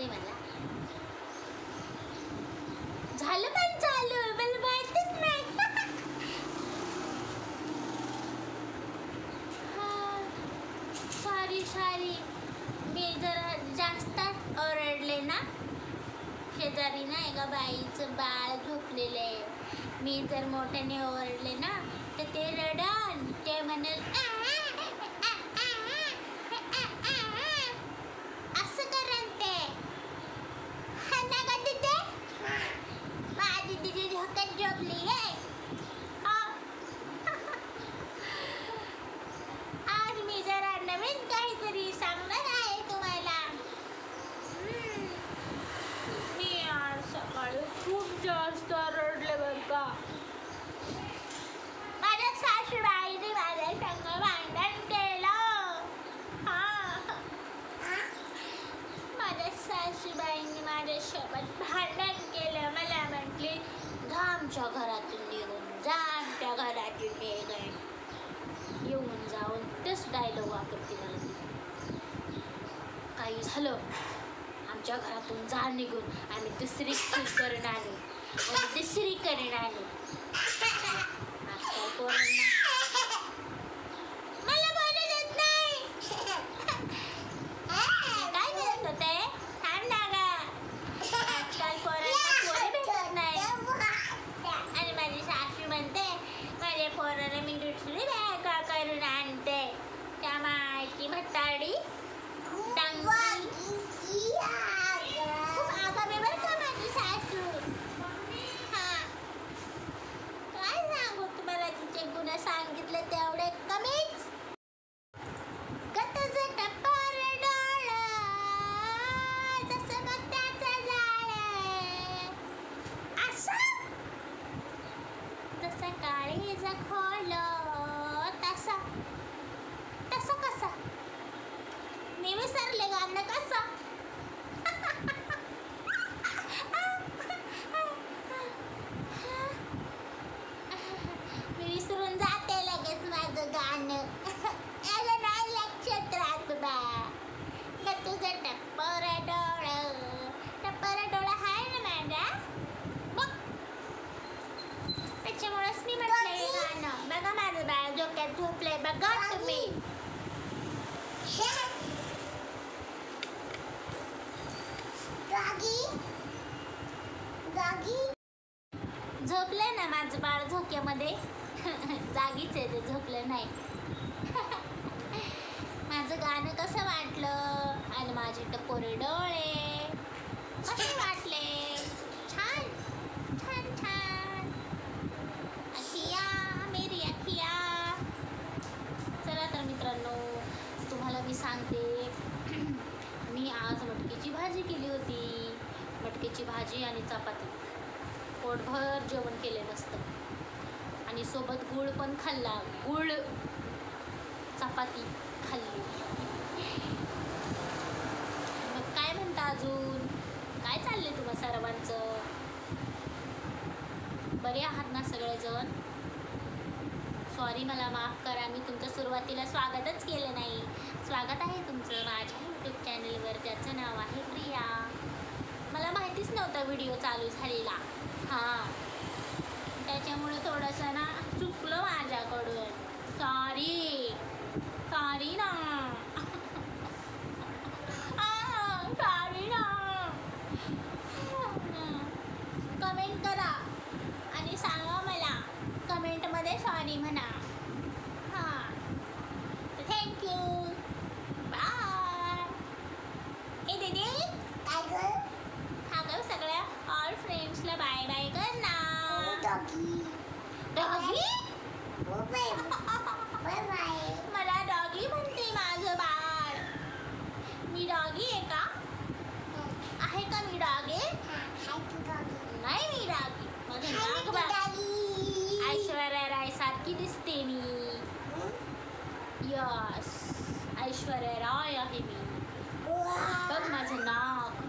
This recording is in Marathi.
दिसते मला झालं पण चालू मला माहितच नाही. सॉरी सॉरी मी जरा जास्तच ओरडले ना शेजारी ना एका बाईचं बाळ झोपलेलं आहे. मी जर मोठ्याने ओरडले ना तर ते रडण ते म्हणेल असं करण ते हा ना का तिथे माझी तिची झोक्यात झोपली आहे आज मी जरा नवीन काहीतरी सांगणार आहे तुम्हाला हम्म. मी आज सकाळी खूप जास्त रडले बरं का माझ्या सासूबाईने माझ्या संग भांडण केलं हा माझ्या सासूबाईंनी भांडण केलं मला म्हटली जा आमच्या घरातून निघून जा आमच्या घरातून निघून. येऊन जाऊन तेच डायलॉग वापरते मला. काही झालं आमच्या घरातून जा निघून आम्ही दुसरी करून आलो आम्ही म्हणजे दुसरी करून आलो आजकाल कोरोना ready? विसरले गाणं कसं मी विसरून जाते लगेच माझं गाणं याला नाही लक्षात राहत बा तुझं टप्पर डोळं टप्पर डोळं आहे ना माझ्या बघ त्याच्यामुळेच मी म्हटलं हे गाणं बघा माझं बाळ डोक्यात झोपलंय बघा तुम्ही झोपले ना माझं बाळ झोक्यामध्ये? जागीच आहे ते झोपलं नाही. माझं गाणं कसं वाटलं? आणि माझे टपोरे डोळे. कसे वाटले? छान छान छान. अखिया मेरी अखिया. चला तर मित्रांनो तुम्हाला मी सांगते. मी आज मटकीची भाजी केली होती. मटकीची भाजी आणि चपाती. पोटभर जेवण केले नसतं. आणि सोबत गुळ पण खाल्ला. गुळ चपाती खाल्ली. मग काय म्हणता अजून? काय चाललंय तुम्हा सर्वांचं? बरे आहात ना सगळेजण? सॉरी मला माफ करा. मी तुमचं सुरुवातीला स्वागतच केलं नाही. स्वागत आहे तुमचं माझ्या यूट्यूब चॅनलवर ज्याचं नाव आहे प्रिया. मला माहितीच नव्हता व्हिडिओ चालू झालेला. हां. त्याच्यामुळे थोडंसं ना चुकलं डॉगी मला डॉगी म्हणते माझं बाळ मी डॉगी आहे का आहे का मी डॉगी नाही मी डॉगी माझं नाक ऐश्वर्या राय सारखी दिसते मी यस ऐश्वर्या राय आहे मी बघ माझं नाव